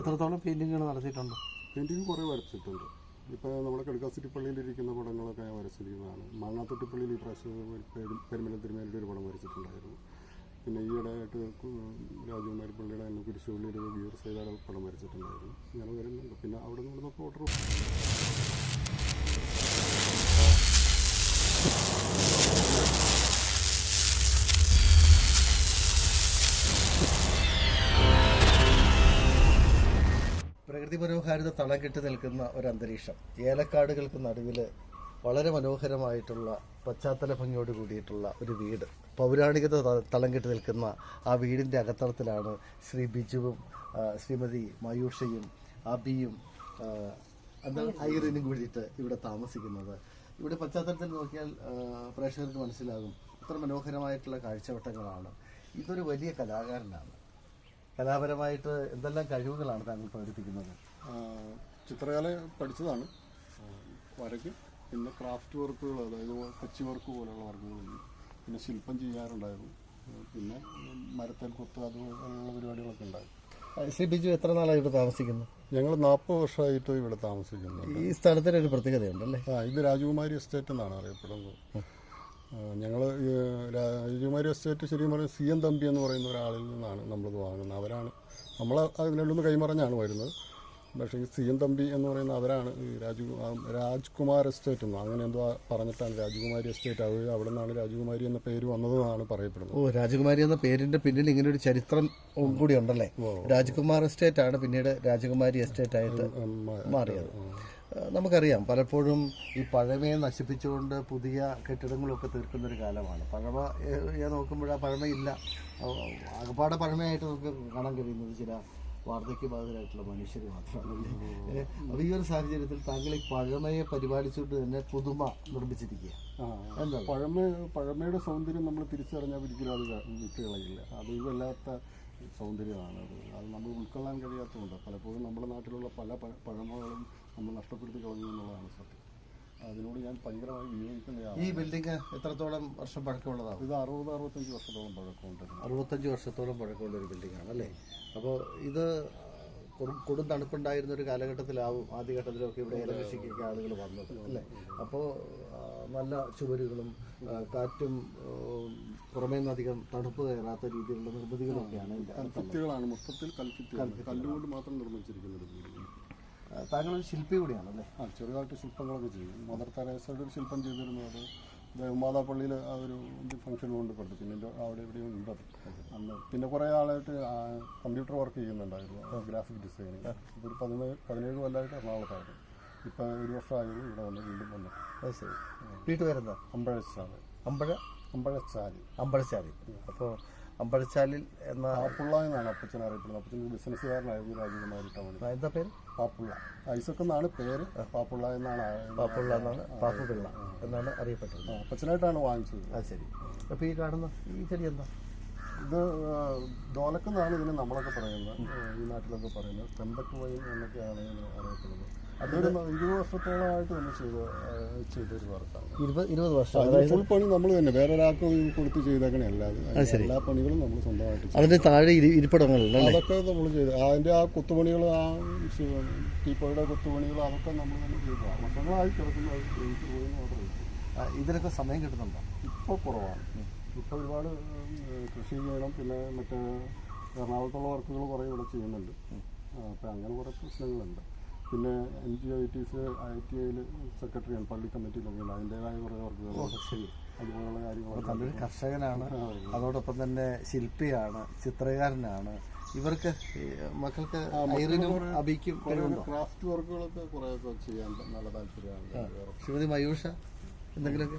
എത്രത്തോളം പെയിന്റിങ്ങുകൾ നടത്തിയിട്ടുണ്ട്? പെയിന്റിങ് കുറേ വരച്ചിട്ടുണ്ട്. ഇപ്പോൾ നമ്മുടെ കടുക്കാസിറ്റി പള്ളിയിൽ ഇരിക്കുന്ന പടങ്ങളൊക്കെ വരച്ചിരിക്കുന്നതാണ്. മാങ്ങാത്തൊട്ടിപ്പള്ളിയിൽ ഈ പ്രാവശ്യം പെരുമല തിരുമേലിയുടെ ഒരു പടം വരച്ചിട്ടുണ്ടായിരുന്നു. പിന്നെ ഈയിടെ ആയിട്ട് രാജകുമാരി പള്ളിയുടെ തന്നെ കുരിശുപള്ളിയിൽ ഗീർ സൈഡാണ് പടം വരച്ചിട്ടുണ്ടായിരുന്നു. ഇങ്ങനെ വരുന്നുണ്ട്. പിന്നെ അവിടെ നിന്നൊക്കെ ഓർഡർ മനോഹാരിത തളം കെട്ടി നിൽക്കുന്ന ഒരു അന്തരീക്ഷം. ഏലക്കാടുകൾക്ക് നടുവിൽ വളരെ മനോഹരമായിട്ടുള്ള പശ്ചാത്തല ഭംഗിയോട് കൂടിയിട്ടുള്ള ഒരു വീട്. പൗരാണികത തളം കെട്ടി നിൽക്കുന്ന ആ വീടിന്റെ അകത്തളത്തിലാണ് ശ്രീ ബിജുവും ശ്രീമതി മയൂഷയും അബിയും എന്താണ് ഐറിനും കൂടിയിട്ട് ഇവിടെ താമസിക്കുന്നത്. ഇവിടെ പശ്ചാത്തലത്തിൽ നോക്കിയാൽ പ്രേക്ഷകർക്ക് മനസ്സിലാകും ഇത്ര മനോഹരമായിട്ടുള്ള കാഴ്ചവട്ടങ്ങളാണ്. ഇതൊരു വലിയ കലാകാരനാണ്. കലാപരമായിട്ട് എന്തെല്ലാം കഴിവുകളാണ് താങ്കൾ പ്രകടിപ്പിക്കുന്നത്? ചിത്രകല പഠിച്ചതാണ്. വരയ്ക്കും. പിന്നെ ക്രാഫ്റ്റ് വർക്കുകൾ അതായത് കച്ചി വർക്ക് പോലെയുള്ള വർക്കുകളുണ്ട് പിന്നെ ശില്പം ചെയ്യാറുണ്ടായിരുന്നു. പിന്നെ മരത്തിൽ കുത്തുക അതുപോലുള്ള പരിപാടികളൊക്കെ ഉണ്ടായിരുന്നു ശ്രീ ബിജു എത്ര നാളായി ഇവിടെ താമസിക്കുന്നു? ഞങ്ങൾ നാൽപ്പത് വർഷമായിട്ട് ഇവിടെ താമസിക്കുന്നു ഈ സ്ഥലത്തിന് ഒരു പ്രത്യേകതയുണ്ടല്ലേ? ആ ഇത് രാജകുമാരി എസ്റ്റേറ്റ് എന്നാണ് അറിയപ്പെടുന്നത്. ഞങ്ങൾ രാജകുമാരി എസ്റ്റേറ്റ് ശരിക്കും പറഞ്ഞാൽ സി എം തമ്പി എന്ന് പറയുന്ന ഒരാളിൽ നിന്നാണ് നമ്മളിത് വാങ്ങുന്നത്. അവരാണ് നമ്മൾ അതിനുള്ളിൽ കൈമറഞ്ഞാണ് വരുന്നത്. പക്ഷേ ഈ സി എം തമ്പി എന്ന് പറയുന്ന അവരാണ് ഈ രാജു രാജ്കുമാർ എസ്റ്റേറ്റ് എന്നോ അങ്ങനെ എന്തോ പറഞ്ഞിട്ടാണ് രാജകുമാരി എസ്റ്റേറ്റ്. ആവുക അവിടെ നിന്നാണ് രാജകുമാരി എന്ന പേര് വന്നതെന്നാണ് പറയപ്പെടുന്നത്. ഓ രാജകുമാരി എന്ന പേരിന്റെ പിന്നിൽ ഇങ്ങനെ ഒരു ചരിത്രം കൂടി ഉണ്ടല്ലേ? രാജകുമാർ എസ്റ്റേറ്റ് ആണ് പിന്നീട് രാജകുമാരി എസ്റ്റേറ്റ് ആയിട്ട് മാറിയത്. നമുക്കറിയാം പലപ്പോഴും ഈ പഴമയെ നശിപ്പിച്ചുകൊണ്ട് പുതിയ കെട്ടിടങ്ങളൊക്കെ തീർക്കുന്ന ഒരു കാലമാണ്. പഴമ ഏഹ്, ഞാൻ നോക്കുമ്പോൾ ആ പഴമയില്ല അഹ് ആകപ്പാടെ പഴമയായിട്ട് നമുക്ക് കാണാൻ കഴിയുന്നത് ചില വാർദ്ധക്യബാധിതരായിട്ടുള്ള മനുഷ്യർ മാത്രമാണ്. അപ്പോൾ ഈ ഒരു സാഹചര്യത്തിൽ താങ്കൾ ഈ പഴമയെ പരിപാലിച്ചുകൊണ്ട് തന്നെ പുതുമ നിർമ്മിച്ചിരിക്കുക. എന്താ പഴമ പഴമയുടെ സൗന്ദര്യം നമ്മൾ തിരിച്ചറിഞ്ഞാൽ ഒരിക്കലും അത് വിട്ടുകളയില്ല വിട്ട് കളയില്ല അത് വല്ലാത്ത സൗന്ദര്യമാണ് അത്. അത് നമ്മൾ ഉൾക്കൊള്ളാൻ കഴിയാത്തതുകൊണ്ട് പലപ്പോഴും നമ്മുടെ നാട്ടിലുള്ള പല പഴമകളും നമ്മൾ നഷ്ടപ്പെടുത്തി കളഞ്ഞു എന്നുള്ളതാണ് സത്യം. അതിനോട് ഞാൻ ഭയങ്കരമായി വിയോജിക്കുന്നതാണ് ഈ ബിൽഡിംഗ് എത്രത്തോളം വർഷം പഴക്കമുള്ളതാണ്? ഇത് അറുപത് അറുപത്തഞ്ച് വർഷത്തോളം പഴക്കമുണ്ട് അറുപത്തഞ്ച് വർഷത്തോളം പഴക്കമുള്ള ഒരു ബിൽഡിംഗാണ് അല്ലേ? അപ്പോൾ ഇത് കൊടും തണുപ്പുണ്ടായിരുന്ന ഒരു കാലഘട്ടത്തിലാവും ആദ്യഘട്ടത്തിലൊക്കെ ഇവിടെ ഏലകൃഷിക്കൊക്കെ ആളുകൾ വന്നത് അല്ലേ? അപ്പോൾ നല്ല ചുവരുകളും കാറ്റും പുറമേ അധികം തണുപ്പ് കയറാത്ത രീതിയിലുള്ള നിർമ്മിതികളൊക്കെയാണ് കൽഫിത്തുകളാണ് മൊത്തത്തിൽ കൽഫിത്തുകൾ കല്ലുകൊണ്ട് മാത്രം നിർമ്മിച്ചിരിക്കുന്ന കൂടിയാണ് താങ്കൾ ശില്പി കൂടിയാണല്ലേ ആ ചെറുതായിട്ട് ശില്പങ്ങളൊക്കെ ചെയ്യും മദർ തെരേസയുടെ ഒരു ശില്പം ചെയ്തിരുന്നു അത്. ദേവമാതാ പള്ളിയിൽ ആ ഒരു ഫംഗ്ഷൻ കൊണ്ട് കൊടുത്തു. പിന്നെ അവിടെ എവിടെയും ഉണ്ട് അത്. അന്ന് പിന്നെ കുറേ ആളായിട്ട് കമ്പ്യൂട്ടർ വർക്ക് ചെയ്യുന്നുണ്ടായിരുന്നു. ഗ്രാഫിക് ഡിസൈനിങ് ഇപ്പോൾ ഒരു പതിനേഴ് പതിനേഴ് കൊല്ലമായിട്ട് എറണാകുളത്തായിരുന്നു. ഇപ്പം ഒരു വർഷമായത് ഇവിടെ വന്ന് വീണ്ടും വന്നു. അത് ശരി. വീട്ടുപേരെന്താ? അമ്പഴച്ചാൽ. അമ്പഴ? അമ്പഴച്ചാൽ. അമ്പഴച്ചാൽ. അപ്പോൾ അമ്പഴച്ചാലിൽ എന്ന പാപ്പുള്ള എന്നാണ് അപ്പച്ചൻ അറിയപ്പെടുന്നത്. അപ്പച്ചൻ ഒരു ബിസിനസ്സുകാരനായിരുന്നു രാജകുമാരി ടൗണിൽ എന്താ പേര്? പാപ്പുള്ള. ഐസക് എന്നാണ് പേര്. പാപ്പുള്ള എന്നാണ് പാപ്പുള്ള എന്നാണ് പാപ്പുപിള്ള എന്നാണ് അറിയപ്പെട്ടത്. അപ്പച്ചനായിട്ടാണ് വാങ്ങിച്ചത്. അത് ശരി. അപ്പോൾ ഈ കാണുന്ന ഈ ചെടി എന്താ? ഇത് ഡോലക്കെന്നാണ് ഇതിന് നമ്മളൊക്കെ പറയുന്നത്. ഈ നാട്ടിലൊക്കെ പറയുന്നത്. പെമ്പക്ക് വൈൻ എന്നൊക്കെയാണ് അറിയപ്പെടുന്നത്. അതൊരു ഇരുപത് വർഷത്തോളമായിട്ട് നമ്മൾ ചെയ്ത ചെയ്തൊരു വർക്കാണ്. ഇരുപത് ഇരുപത് വർഷം. അതായത് ഫുൾ പണി നമ്മൾ തന്നെ. വേറെ ഒരാൾക്ക് കൊടുത്ത് ചെയ്തേക്കണേ അല്ല അത് എല്ലാ പണികളും നമ്മൾ സ്വന്തമായിട്ട് അതിന് താഴെ ഇരി ഇരിപ്പിടങ്ങളുണ്ട് അല്ലേ? അതൊക്കെ നമ്മൾ ചെയ്ത്. അതിന്റെ ആ കുത്തുപണികൾ ആ ടീപ്പോയുടെ കുത്തുപണികൾ അതൊക്കെ നമ്മൾ തന്നെ ചെയ്തു. വർഷങ്ങളായി കിടക്കുന്ന ജയിച്ചു പോയി ഇതിനൊക്കെ സമയം കിട്ടുന്നുണ്ടോ? ഇപ്പോൾ കുറവാണ്. ഇപ്പോൾ ഒരുപാട് കൃഷി ചെയ്യണം. പിന്നെ മറ്റേ എറണാകുളത്തുള്ള വർക്കുകൾ കുറേ ഇവിടെ ചെയ്യുന്നുണ്ട്. അപ്പം അങ്ങനെ കുറേ പ്രശ്നങ്ങളുണ്ട്. പിന്നെ N G I T C I T ഐയിൽ സെക്രട്ടറിയാണ് പള്ളി കമ്മിറ്റിയിലൊക്കെ അംഗമാണ് അതിന്റെതായ കുറേ വർക്കുകൾ ശരി. അതുപോലുള്ള കാര്യങ്ങളൊക്കെ നല്ലൊരു കർഷകനാണ്. അതോടൊപ്പം തന്നെ ശില്പിയാണ് ചിത്രകാരനാണ്. ഇവർക്ക് മക്കൾക്ക് അഭിക്കും ക്രാഫ്റ്റ് വർക്കുകളൊക്കെ കുറേയൊക്കെ ചെയ്യാൻ നല്ല താല്പര്യമാണ്. ശ്രീമതി മയൂഷ എന്തെങ്കിലുമൊക്കെ?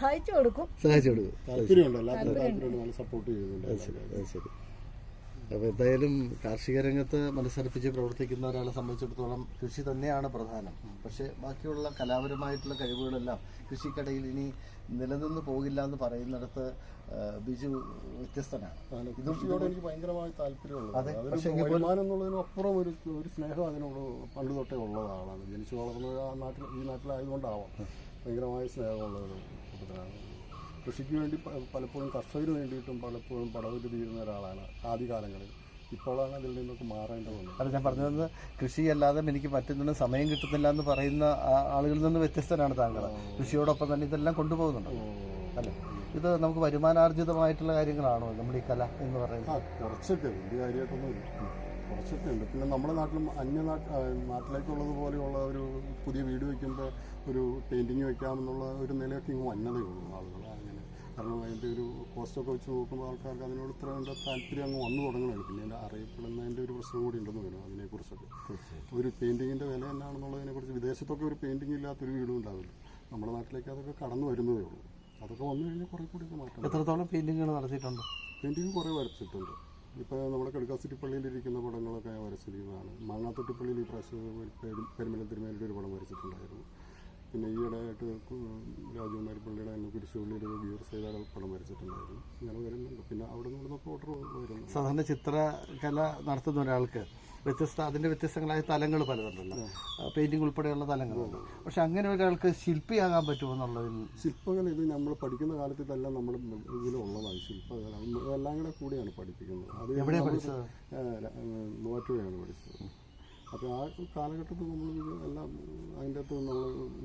സഹായിച്ചു കൊടുക്കും. സഹായിച്ചു കൊടുക്കും. താല്പര്യമുണ്ടല്ലോ സപ്പോർട്ട് ചെയ്യുന്നുണ്ട്. ശരി ശരി. അപ്പോൾ എന്തായാലും കാർഷിക രംഗത്ത് മനസ്സർപ്പിച്ച് പ്രവർത്തിക്കുന്ന ഒരാളെ സംബന്ധിച്ചിടത്തോളം കൃഷി തന്നെയാണ് പ്രധാനം. പക്ഷേ ബാക്കിയുള്ള കലാപരമായിട്ടുള്ള കഴിവുകളെല്ലാം കൃഷിക്കടയിൽ ഇനി നിലനിന്ന് പോകില്ല എന്ന് പറയുന്നിടത്ത് ബിജു വ്യത്യസ്തനാണ്. കൃഷിയോട് എനിക്ക് ഭയങ്കരമായ താല്പര്യമുള്ളത്. എന്നുള്ളതിനപ്പുറം ഒരു ഒരു സ്നേഹം അതിനോട് പണ്ട് തൊട്ടേ ഉള്ള ആളാണ് ജനിച്ചു വളർന്നത് ആ നാട്ടിൽ ഈ നാട്ടിലായതുകൊണ്ടാവാം. ഭയങ്കരമായ സ്നേഹമുള്ള ഒരു കൂട്ടത്തിലാണ് കൃഷിക്ക് വേണ്ടി പലപ്പോഴും കർഷകന് വേണ്ടിയിട്ടും പലപ്പോഴും പടവിട്ട് തീരുന്ന ഒരാളാണ് ആദ്യകാലങ്ങളിൽ. ഇപ്പോഴാണ് അതിൽ നിന്നൊക്കെ മാറേണ്ടത് വന്നത്. അത് ഞാൻ പറഞ്ഞത് കൃഷിയല്ലാതെ എനിക്ക് പറ്റുന്നുണ്ട് സമയം കിട്ടുന്നില്ല എന്ന് പറയുന്ന ആളുകളിൽ നിന്ന് വ്യത്യസ്തനാണ് താങ്കൾ. കൃഷിയോടൊപ്പം തന്നെ ഇതെല്ലാം കൊണ്ടുപോകുന്നുണ്ട്. അല്ലേ? ഇത് നമുക്ക് വരുമാനാർജിതമായിട്ടുള്ള കാര്യങ്ങളാണോ? നമ്മുടെ ഈ കല എന്ന് പറയുന്നത്. കുറച്ചൊക്കെ വലിയ കാര്യമായിട്ടൊന്നും കുറച്ചൊക്കെ ഉണ്ട്. പിന്നെ നമ്മുടെ നാട്ടിലും അന്യ നാട്ടിലേക്കുള്ളത് പോലെയുള്ള ഒരു പുതിയ വീട് വയ്ക്കുമ്പോൾ ഒരു പെയിന്റിങ് വെക്കാമെന്നുള്ള ഒരു നിലയൊക്കെ ഇങ്ങ് വന്നതേ ഉള്ളൂ ആളുകൾ അങ്ങനെ കാരണം അതിന്റെ ഒരു കോസ്റ്റൊക്കെ വെച്ച് നോക്കുമ്പോൾ ആൾക്കാർക്ക് അതിനോട് ഇത്ര വേണ്ട താല്പര്യം അങ്ങ് വന്നു തുടങ്ങണമല്ലോ പിന്നെ അതിന്റെ അറിയപ്പെടുന്നതിന്റെ ഒരു പ്രശ്നം കൂടി ഉണ്ടെന്ന് വരും അതിനെക്കുറിച്ചൊക്കെ. ഒരു പെയിന്റിങ്ങിന്റെ വില എന്നാണെന്നുള്ളതിനെക്കുറിച്ച് വിദേശത്തൊക്കെ ഒരു പെയിന്റിങ് ഇല്ലാത്തൊരു വീടും ഉണ്ടാവില്ല. നമ്മുടെ നാട്ടിലേക്ക് അതൊക്കെ കടന്നു വരുന്നതേ ഉള്ളൂ. അതൊക്കെ വന്നു കഴിഞ്ഞാൽ കുറേ കൂടിയൊക്കെ മാറ്റം എത്രത്തോളം പെയിന്റിങ്ങൾ നടത്തിയിട്ടുണ്ട്? പെയിന്റിങ് കുറേ വരച്ചിട്ടുണ്ട്. ഇപ്പോൾ നമ്മുടെ കടുക്കാസിറ്റി പള്ളിയിലിരിക്കുന്ന പടങ്ങളൊക്കെ ഞാൻ വരച്ചിരിക്കുന്നതാണ്. മാങ്ങാത്തൊട്ടിപ്പള്ളിയിൽ ഈ പ്രാവശ്യം പെരും- പെരുമലം തിരുമേലിയുടെ ഒരു പടം വരച്ചിട്ടുണ്ടായിരുന്നു. പിന്നെ ഈയിടെയായിട്ട് രാജകുമാരി പള്ളിയുടെ തന്നെ കുരിശുപള്ളിയിൽ ഒരു ഗീർ സൈഡ് പടം വരച്ചിട്ടുണ്ടായിരുന്നു. ഇങ്ങനെ വരുന്നുണ്ട്. പിന്നെ അവിടെ നിന്ന് ഇവിടുന്നൊക്കെ ഓർഡർ വരുന്നു. സാധാരണ ചിത്രകല നടത്തുന്ന ഒരാൾക്ക് വ്യത്യസ്ത അതിന്റെ വ്യത്യസ്തങ്ങളായ തലങ്ങൾ പലതുണ്ടല്ലോ. പെയിന്റിംഗ് ഉൾപ്പെടെയുള്ള തലങ്ങളുണ്ട്. പക്ഷെ അങ്ങനെ ഒരാൾക്ക് ശില്പിയാകാൻ പറ്റുമോ എന്നുള്ളതിൽ ശില്പകല ഇത് നമ്മൾ പഠിക്കുന്ന കാലത്ത് നമ്മൾ നമ്മുടെ ഇതിലുള്ളതാണ്. ശില്പകല. എല്ലാം കൂടെ കൂടിയാണ് പഠിപ്പിക്കുന്നത്. അത് എവിടെയാണ് പഠിച്ചത്? മൂവാറ്റുപുഴയാണ് പഠിച്ചത്. അപ്പോൾ ആ കാലഘട്ടത്തിൽ നമ്മൾ എല്ലാം അതിന്റെ അകത്ത് നമ്മൾ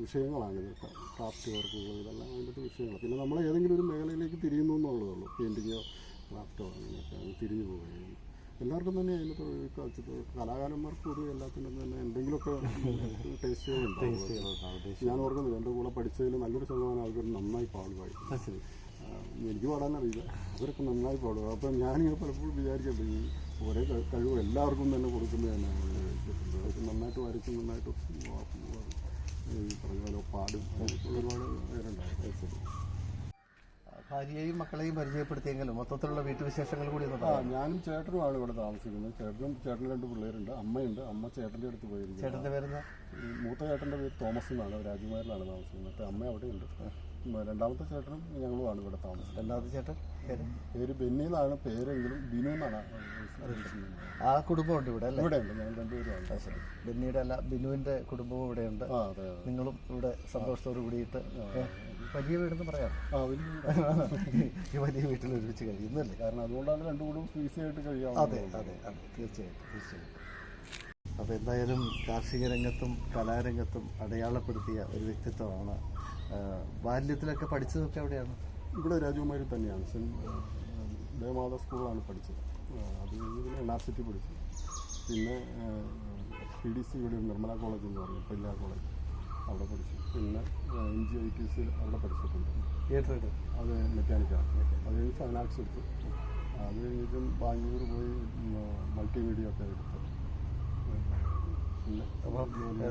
വിഷയങ്ങളാണ് ഇത്. ക്രാഫ്റ്റ് വർക്കുകൾ ഇതെല്ലാം അതിന്റെ അകത്ത് വിഷയങ്ങൾ. പിന്നെ നമ്മൾ ഏതെങ്കിലും ഒരു മേഖലയിലേക്ക് തിരിയുന്നു എന്നുള്ളതുള്ളൂ. പെയിന്റിങ്ങോ ക്രാഫ്റ്റോ അങ്ങനെയൊക്കെ അങ്ങ് തിരിഞ്ഞു പോവുകയും. എല്ലാവർക്കും തന്നെ അതിനകത്ത് കലാകാരന്മാർക്ക് പൊതുവെ എല്ലാത്തിനും തന്നെ എന്തെങ്കിലുമൊക്കെ ടേസ്റ്റ് ഞാൻ ഓർക്കുന്നത് എന്റെ കൂടെ പഠിച്ചതിൽ നല്ലൊരു ശതമാനം ആൾക്കാർ നന്നായി പാടുമായി എനിക്ക് പാടാനറിയില്ല അവരൊക്കെ നന്നായി പാടുക അപ്പം ഞാനിങ്ങനെ പലപ്പോഴും വിചാരിക്കട്ടെ ഈ ഒരേ കഴിവ് എല്ലാവർക്കും തന്നെ കൊടുക്കുന്നത് തന്നെയാണ്. അവർക്ക് നന്നായിട്ട് വരയ്ക്കും നന്നായിട്ട് ഈ പറഞ്ഞ പോലെ പാടും ഒരുപാട് പേരുണ്ടായിരുന്നു ഭാര്യയെയും മക്കളെയും പരിചയപ്പെടുത്തിയെങ്കിലും മൊത്തത്തിലുള്ള വീട്ടുവിശേഷങ്ങൾ കൂടി ഒന്ന് ആ പറയാം. ഞാനും ചേട്ടനുമാണ് ഇവിടെ താമസിക്കുന്നത്. ചേട്ടനും ചേട്ടന് രണ്ട് പിള്ളേരുണ്ട്. അമ്മയുണ്ട്. അമ്മ ചേട്ടന്റെ അടുത്ത് പോയിരുന്നു ചേട്ടന്റെ പേരുന്ന ഈ മൂത്ത ചേട്ടന്റെ പേര് തോമസ് എന്നാണ്. രാജകുമാരിലാണ് താമസിക്കുന്നത്. മറ്റേ അമ്മ അവിടെയുണ്ട്. ഉം, രണ്ടാമത്തെ ചേട്ടനും ഞങ്ങളുമാണ് ഇവിടെ താമസിക്കുന്നത്. രണ്ടാമത്തെ ചേട്ടൻ പേര്? പേര് ബെന്നി എന്നാണ് പേരെങ്കിലും ബിനു എന്നാണ് ഉദ്ദേശിക്കുന്നത്. ആ കുടുംബമുണ്ട് ഇവിടെ അല്ലേ? ഇവിടെ ഉണ്ട് ഞങ്ങൾ രണ്ടുപേരും ഉണ്ട് ബെന്നിയുടെ അല്ല ബിനുവിന്റെ കുടുംബവും ഇവിടെയുണ്ട്. ആ അതെ അതെ. നിങ്ങളും ഇവിടെ സന്തോഷത്തോട് കൂടിയിട്ട് ഏ, വലിയ വീടെന്ന് പറയാം. ആ വലിയ വലിയ വീട്ടിൽ ഒരുമിച്ച് കഴിയുന്നല്ലേ കാരണം അതുകൊണ്ടാണ് രണ്ടു കൂടും ഈസി ആയിട്ട് കഴിയാം അതെ അതെ അതെ. തീർച്ചയായിട്ടും തീർച്ചയായിട്ടും. അപ്പോൾ എന്തായാലും കാർഷിക രംഗത്തും കലാരംഗത്തും അടയാളപ്പെടുത്തിയ ഒരു വ്യക്തിത്വമാണ് ബാല്യത്തിലൊക്കെ പഠിച്ചതൊക്കെ എവിടെയാണ്? ഇവിടെ രാജകുമാരി തന്നെയാണ്. സെന്റ് ദേവമാത സ്കൂളിലാണ് പഠിച്ചത്. അത് കഴിഞ്ഞ് പിന്നെ എൻ ആർ സിറ്റി പഠിച്ചു. പിന്നെ പി ഡി സി ഇവിടെ നിർമ്മല കോളേജ് എന്ന് പറയും പെല്ലാ കോളേജ് അവിടെ പഠിച്ചു. പിന്നെ എൻ ജി ഐ ടി സിയിൽ അവിടെ പഠിച്ചിട്ടുണ്ട്. തിയേറ്റർ അത് മെക്കാനിക്കാണ് അത് കഴിഞ്ഞ് ഫൈൻ ആർട്സ് എടുത്തു. അത് കഴിഞ്ഞിട്ടും ബാംഗ്ലൂർ പോയി മൾട്ടിമീഡിയ ഒക്കെ എടുത്തു. അപ്പം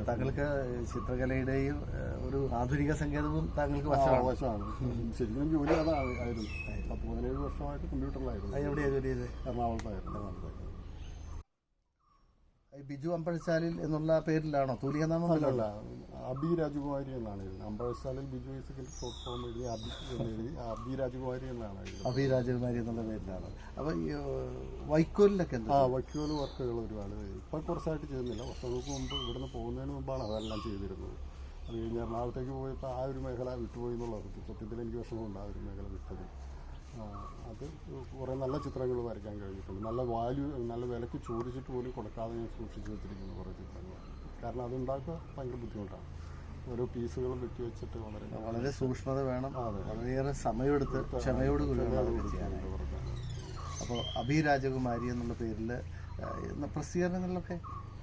താങ്കൾക്ക് ചിത്രകലയുടെയും ഒരു ആധുനിക സംഗീതവും താങ്കൾക്ക് വശമാണ്. വശമാണ്. ശരിക്കും ജോലി അതായിരുന്നു പത്ത് പതിനേഴ് വർഷമായിട്ട് കമ്പ്യൂട്ടറിലായിരുന്നു എവിടെയാണ് ജോലി ചെയ്തത്? എറണാകുളത്തായിരുന്നു ഈ ബിജു അമ്പഴശാലിൽ എന്നുള്ള പേരിലാണോ? തൂലികനാമം നാമല്ല അബി രാജകുമാരി എന്നാണ് എഴുതുന്നത് അമ്പഴശാലിൽ ബിജു ഐസക്കിന്റെ ഷോർട്ട് ഫോം എഴുതി അബി എന്ന് എഴുതി. അബി രാജകുമാരി എന്നാണ് എഴുതുന്നത് അഭി രാജകുമാരി എന്നുള്ള പേരിലാണ്. അപ്പൊ ഈ വൈക്കോലിലൊക്കെ എന്താ ആ വൈക്കോൽ വർക്കുകൾ ഒരുപാട് ഇപ്പൊ കുറച്ചായിട്ട് ചെയ്യുന്നില്ല. വർഷങ്ങൾക്ക് മുമ്പ് ഇവിടുന്ന് പോകുന്നതിന് മുമ്പാണ് അതെല്ലാം ചെയ്തിരുന്നത്. അത് കഴിഞ്ഞ് എറണാകുളത്തേക്ക് പോയപ്പോൾ ആ ഒരു മേഖല വിട്ടുപോയി എന്നുള്ളത് സത്യത്തിൽ എനിക്ക് വിഷമമുണ്ട് ആ ഒരു മേഖല വിട്ടത്. അത് കുറേ നല്ല ചിത്രങ്ങൾ വരയ്ക്കാൻ കഴിഞ്ഞിട്ടുണ്ട്. നല്ല വാല്യൂ നല്ല വിലയ്ക്ക് ചോദിച്ചിട്ട് പോലും കൊടുക്കാതെ ഞാൻ സൂക്ഷിച്ച് വെച്ചിരിക്കുന്ന കുറേ ചിത്രങ്ങളാണ് കാരണം അതുണ്ടാക്കുക ഭയങ്കര ബുദ്ധിമുട്ടാണ്. ഓരോ പീസുകൾ വെട്ടി വെച്ചിട്ട് വളരെ വളരെ സൂക്ഷ്മത വേണം. വളരെയേറെ സമയമെടുത്ത് ക്ഷമയോട് അപ്പോൾ അഭി രാജകുമാരി എന്നുള്ള പേരിൽ പ്രസിദ്ധീകരണങ്ങളിലൊക്കെ?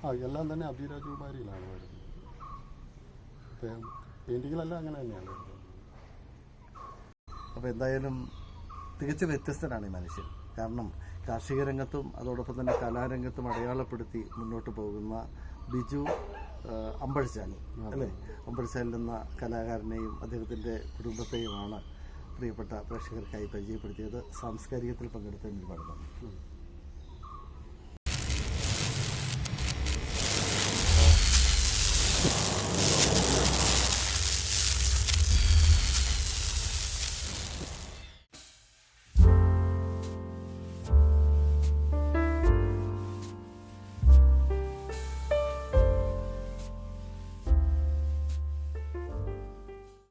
ആ എല്ലാം തന്നെ അഭി രാജകുമാരിയിലാണ് വരുന്നത് പെയിന്റിങ്ങിലെല്ലാം അങ്ങനെ തന്നെയാണ് വരുന്നത്. അപ്പോൾ എന്തായാലും തികച്ചും വ്യത്യസ്തനാണ് ഈ മനുഷ്യൻ. കാരണം കാർഷിക രംഗത്തും അതോടൊപ്പം തന്നെ കലാരംഗത്തും അടയാളപ്പെടുത്തി മുന്നോട്ട് പോകുന്ന ബിജു അമ്പഴശാലി അല്ലേ? അമ്പഴശാലിൽ എന്ന കലാകാരനെയും അദ്ദേഹത്തിന്റെ കുടുംബത്തെയുമാണ് പ്രിയപ്പെട്ട പ്രേക്ഷകർക്കായി പരിചയപ്പെടുത്തിയത്. സാംസ്കാരികത്തിൽ പങ്കെടുത്തതിന് ഒരുപാട് നന്ദി.